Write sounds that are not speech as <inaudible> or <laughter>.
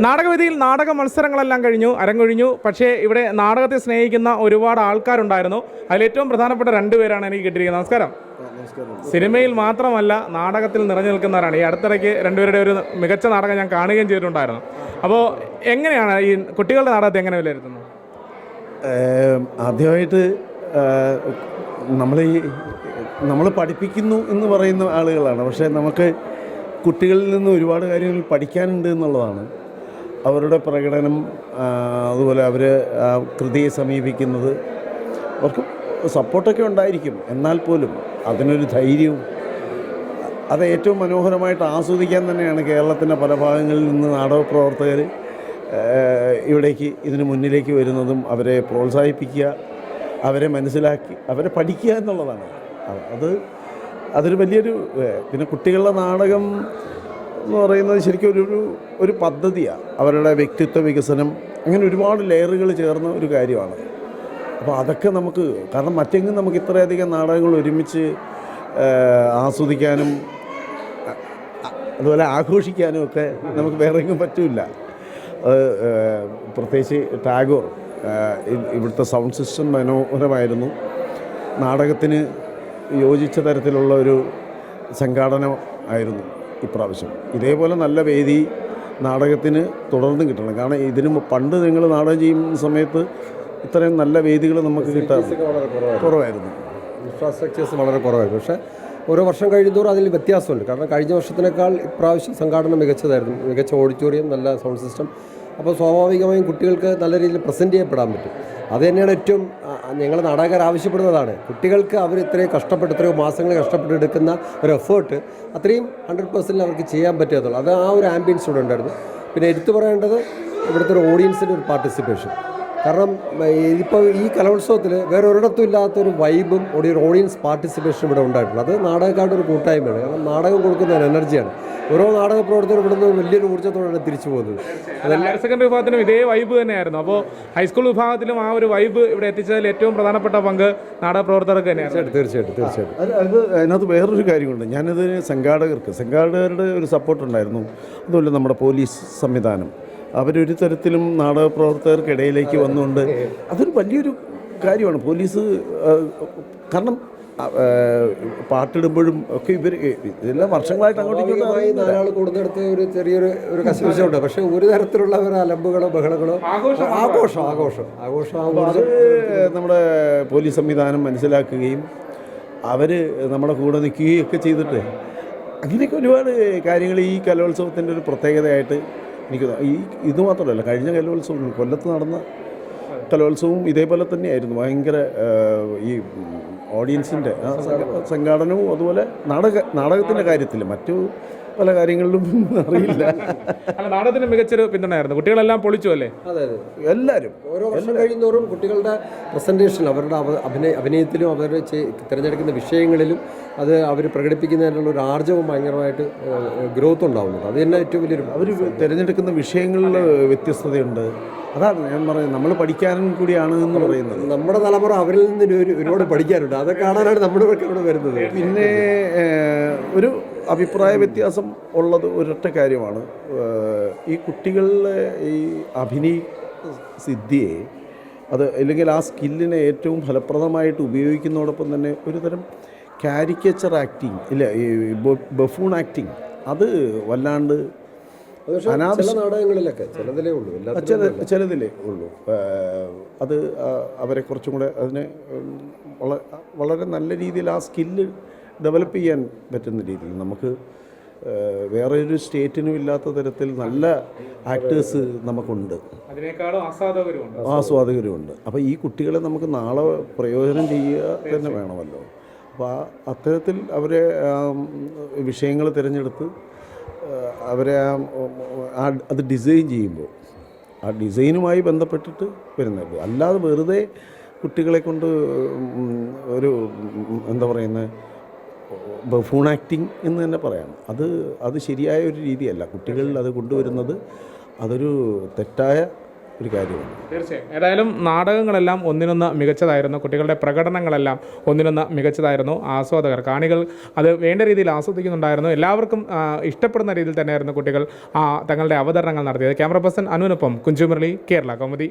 നാടകവേദിയിൽ നാടക മത്സരങ്ങളെല്ലാം കഴിഞ്ഞു അരങ്ങൊഴിഞ്ഞു. പക്ഷേ ഇവിടെ നാടകത്തെ സ്നേഹിക്കുന്ന ഒരുപാട് ആൾക്കാരുണ്ടായിരുന്നു. അതിലേറ്റവും പ്രധാനപ്പെട്ട രണ്ടുപേരാണ് എനിക്ക് കിട്ടിയിരിക്കുന്നത്. നമസ്കാരം. സിനിമയിൽ മാത്രമല്ല നാടകത്തിൽ നിറഞ്ഞു നിൽക്കുന്നവരാണ് ഈ അടുത്തിടയ്ക്ക് രണ്ടുപേരുടെ ഒരു മികച്ച നാടകം ഞാൻ കാണുകയും ചെയ്തിട്ടുണ്ടായിരുന്നു. അപ്പോൾ എങ്ങനെയാണ് ഈ കുട്ടികളുടെ നാടകത്തെ എങ്ങനെ വിലയിരുത്തുന്നത് ആദ്യമായിട്ട് നമ്മൾ ഈ നമ്മൾ പഠിപ്പിക്കുന്നു എന്ന് പറയുന്ന ആളുകളാണ്. പക്ഷേ നമുക്ക് കുട്ടികളിൽ നിന്ന് ഒരുപാട് കാര്യങ്ങൾ പഠിക്കാനുണ്ട് എന്നുള്ളതാണ്. അവരുടെ പ്രകടനം അതുപോലെ അവർ കൃതിയെ സമീപിക്കുന്നത് അവർക്ക് സപ്പോർട്ടൊക്കെ ഉണ്ടായിരിക്കും. എന്നാൽ പോലും അതിനൊരു ധൈര്യവും അത് ഏറ്റവും മനോഹരമായിട്ട് ആസ്വദിക്കാൻ തന്നെയാണ് കേരളത്തിന്റെ പല ഭാഗങ്ങളിൽ നിന്ന് നാടക പ്രവർത്തകർ ഇവിടേക്ക് ഇതിന് മുന്നിലേക്ക് വരുന്നതും അവരെ പ്രോത്സാഹിപ്പിക്കുക അവരെ മനസ്സിലാക്കി അവരെ പഠിക്കുക എന്നുള്ളതാണ്. അത് അതൊരു വലിയൊരു പിന്നെ കുട്ടികളുടെ നാടകം എന്ന് പറയുന്നത് ശരിക്കും ഒരു ഒരു പദ്ധതിയാണ് അവരുടെ വ്യക്തിത്വ വികസനം. അങ്ങനെ ഒരുപാട് ലെയറുകൾ ചേർന്ന ഒരു കാര്യമാണ്. അപ്പോൾ അതൊക്കെ നമുക്ക് കാരണം മറ്റെങ്ങും നമുക്ക് ഇത്രയധികം നാടകങ്ങൾ ഒരുമിച്ച് ആസ്വദിക്കാനും അതുപോലെ ആഘോഷിക്കാനും ഒക്കെ നമുക്ക് വേറെ എങ്ങും പറ്റില്ല. പ്രത്യേകിച്ച് ടാഗോർ ഇവിടുത്തെ സൗണ്ട് സിസ്റ്റം മനോഹരമായിരുന്നു. നാടകത്തിന് യോജിച്ച തരത്തിലുള്ള ഒരു സംഘാടനം ആയിരുന്നു ഇപ്രാവശ്യം. ഇതേപോലെ നല്ല വേദി നാടകത്തിന് തുടർന്നും കിട്ടണം. കാരണം ഇതിന് പണ്ട് നിങ്ങൾ നാടകം ചെയ്യുന്ന സമയത്ത് ഇത്രയും നല്ല വേദികൾ നമുക്ക് കിട്ടാറ് കുറവായിരുന്നു. ഇൻഫ്രാസ്ട്രക്ചേഴ്സ് വളരെ കുറവായിരുന്നു. പക്ഷേ ഓരോ വർഷം കഴിയുന്നതോറും അതിൽ വ്യത്യാസമുണ്ട്. കാരണം കഴിഞ്ഞ വർഷത്തിനേക്കാൾ ഇപ്രാവശ്യം സംഘാടനം മികച്ചതായിരുന്നു. മികച്ച ഓഡിറ്റോറിയം നല്ല സൗണ്ട് സിസ്റ്റം. അപ്പോൾ സ്വാഭാവികമായും കുട്ടികൾക്ക് നല്ല രീതിയിൽ പ്രസന്റ് ചെയ്യപ്പെടാൻ പറ്റും. അത് തന്നെയാണ് ഏറ്റവും ഞങ്ങൾ നാടകക്കാർ ആവശ്യപ്പെടുന്നതാണ്. കുട്ടികൾക്ക് അവർ ഇത്രയും കഷ്ടപ്പെട്ട് ഇത്രയും മാസങ്ങൾ കഷ്ടപ്പെട്ട് എടുക്കുന്ന ഒരു എഫേർട്ട് അത്രയും ഹൺഡ്രഡ് പെർസെന്റ് അവർക്ക് ചെയ്യാൻ പറ്റാത്തുള്ളൂ അത് ആ ഒരു ആംബിയൻസ് ഇവിടെ ഉണ്ടായിരുന്നു. പിന്നെ എടുത്തു പറയേണ്ടത് ഇവിടുത്തെ ഒരു ഓഡിയൻസിന്റെ ഒരു പാർട്ടിസിപ്പേഷൻ കാരണം ഇപ്പോൾ ഈ കലോത്സവത്തിൽ വേറെ ഒരിടത്തും ഇല്ലാത്തൊരു വൈബും ഒരു ഓഡിയൻസ് പാർട്ടിസിപ്പേഷൻ ഇവിടെ ഉണ്ടായിട്ടുണ്ട്. അത് നാടകക്കാരുടെ ഒരു കൂട്ടായ്മയാണ്. കാരണം നാടകം കൊടുക്കുന്ന ഒരു എനർജിയാണ് ഓരോ നാടക പ്രവർത്തകർ ഇവിടുന്ന് വലിയൊരു ഊർജത്തോടെയാണ് തിരിച്ചു പോകുന്നത്. ഹയർ സെക്കൻഡറി വിഭാഗത്തിനും ഇതേ വൈബ് തന്നെയായിരുന്നു. അപ്പോൾ ഹൈസ്കൂൾ വിഭാഗത്തിലും ആ ഒരു വൈബ് ഇവിടെ എത്തിച്ചതിൽ ഏറ്റവും പ്രധാനപ്പെട്ട പങ്ക് നാടക പ്രവർത്തകർക്ക് തന്നെയായിരുന്നു. തീർച്ചയായിട്ടും തീർച്ചയായിട്ടും അത് അത് അതിനകത്ത് വേറൊരു കാര്യമുണ്ട്. ഞാനത് സംഘാടകർക്ക് സംഘാടകരുടെ ഒരു സപ്പോർട്ട് ഉണ്ടായിരുന്നു. അതുപോലെ നമ്മുടെ പോലീസ് സംവിധാനം. അവരൊരു തരത്തിലും നാടക പ്രവർത്തകർക്കിടയിലേക്ക് വന്നുകൊണ്ട് അതൊരു വലിയൊരു കാര്യമാണ്. പോലീസ് കാരണം പാട്ടിടുമ്പോഴും ഒക്കെ ഇവർ ഇതെല്ലാം വർഷങ്ങളായിട്ട് അങ്ങോട്ടേക്ക്. കൂടുന്നിടത്ത് ഒരു ചെറിയൊരു ഒരു കശപിശമുണ്ട് പക്ഷെ ഒരു തരത്തിലുള്ള ഒരു അലമ്പുകളോ ബഹളങ്ങളോ ആഘോഷം ആഘോഷം ആഘോഷം. ആഘോഷം അത് നമ്മുടെ പോലീസ് സംവിധാനം മനസ്സിലാക്കുകയും അവർ നമ്മുടെ കൂടെ നിൽക്കുകയും ഒക്കെ ചെയ്തിട്ട് അങ്ങനെയൊക്കെ ഒരുപാട് കാര്യങ്ങൾ ഈ കലോത്സവത്തിന്റെ ഒരു പ്രത്യേകതയായിട്ട് എനിക്ക് ഈ ഇത് മാത്രമല്ല കഴിഞ്ഞ കലോത്സവം കൊല്ലത്ത് നടന്ന കലോത്സവവും ഇതേപോലെ തന്നെയായിരുന്നു. ഭയങ്കര ഈ ഓഡിയൻസിന്റെ സംഘാടനവും അതുപോലെ നാടക നാടകത്തിന്റെ കാര്യത്തിൽ മറ്റു പല കാര്യങ്ങളിലും <laughs> അറിയില്ല. അല്ല നാടകത്തിന് മികച്ചൊരു പിന്തുണയായിരുന്നു. കുട്ടികളെല്ലാം പൊളിച്ചു അല്ലേ? അതെ അതെ. എല്ലാവരും ഓരോ വർഷം കഴിയുന്നോറും കുട്ടികളുടെ പ്രസന്റേഷൻ അവരുടെ അഭിനയ അഭിനയത്തിലും അവർ തിരഞ്ഞെടുക്കുന്ന വിഷയങ്ങളിലും അത് അവർ പ്രകടിപ്പിക്കുന്നതിനുള്ള ഒരു ആർജവം ഭയങ്കരമായിട്ട് ഗ്രോത്ത് ഉണ്ടാവുന്നുണ്ട്. അത് തന്നെ ഏറ്റവും വലിയൊരു അവർ തിരഞ്ഞെടുക്കുന്ന വിഷയങ്ങളിൽ വ്യത്യസ്തതയുണ്ട്. അതാണ് ഞാൻ പറയുന്നത്. നമ്മൾ പഠിക്കാനും കൂടിയാണ് എന്ന് പറയുന്നത്. നമ്മുടെ തലമുറ അവരിൽ നിന്ന് ഒരു- ഒരുപാട് പഠിക്കാനുണ്ട് അത് കാണാനാണ് നമ്മുടെ ഇവിടെ ഇവിടെ വരുന്നത്. പിന്നെ ഒരു അഭിപ്രായ വ്യത്യാസം ഉള്ളത് ഒരൊറ്റ കാര്യമാണ്. ഈ കുട്ടികളിലെ ഈ അഭിനയ സിദ്ധിയെ അത് അല്ലെങ്കിൽ ആ സ്കില്ലിനെ ഏറ്റവും ഫലപ്രദമായിട്ട് ഉപയോഗിക്കുന്നതോടൊപ്പം തന്നെ ഒരുതരം കാരിക്കേച്ചർ ആക്ടിങ് ഇല്ല ഈ ബഫൂൺ ആക്ടിങ് അത് വല്ലാണ്ട് നാടകങ്ങളിലൊക്കെ ചിലതിലേ ഉള്ളൂ. ചിലതിലേ ഉള്ളൂ. അത് അവരെ കുറച്ചും കൂടെ അതിനെ വളരെ നല്ല രീതിയിൽ ആ സ്കില്ല് ഡെവലപ്പ് ചെയ്യാൻ പറ്റുന്ന രീതിയിൽ നമുക്ക് വേറെ ഒരു സ്റ്റേറ്റിനും ഇല്ലാത്ത തരത്തിൽ നല്ല ആക്ടേഴ്സ് നമുക്കുണ്ട്. അതിനേക്കാളും ആസ്വാദകരുമുണ്ട്. അപ്പം അപ്പോൾ ഈ കുട്ടികളെ നമുക്ക് നാളെ പ്രയോജനം ചെയ്യുക തന്നെ വേണമല്ലോ. അപ്പോൾ ആ അത്തരത്തിൽ അവരെ വിഷയങ്ങൾ തിരഞ്ഞെടുത്ത് അവരെ ആ, അത് ഡിസൈൻ ചെയ്യുമ്പോൾ ആ ഡിസൈനുമായി ബന്ധപ്പെട്ടിട്ട് വരുന്നത്. അല്ലാതെ വെറുതെ കുട്ടികളെ കൊണ്ട് ഒരു എന്താ പറയുന്നത് ബഫൂൺ ആക്ടിങ് എന്ന് തന്നെ പറയാം. അത് അത് ശരിയായ ഒരു രീതിയല്ല. കുട്ടികളിൽ അത് കൊണ്ടുവരുന്നത് അതൊരു തെറ്റായ ഒരു കാര്യമാണ് തീർച്ചയായും. ഏതായാലും നാടകങ്ങളെല്ലാം ഒന്നിനൊന്ന് മികച്ചതായിരുന്നു. കുട്ടികളുടെ പ്രകടനങ്ങളെല്ലാം ഒന്നിനൊന്ന് മികച്ചതായിരുന്നു. ആസ്വാദകർ കാണികൾ അത് വേണ്ട രീതിയിൽ ആസ്വദിക്കുന്നുണ്ടായിരുന്നു. എല്ലാവർക്കും ഇഷ്ടപ്പെടുന്ന രീതിയിൽ തന്നെയായിരുന്നു കുട്ടികൾ തങ്ങളുടെ അവതരണങ്ങൾ നടത്തിയത്. ക്യാമറ പേഴ്സൺ അനുവിനൊപ്പം കുഞ്ചുമുരളി കേരള കൗമുദി.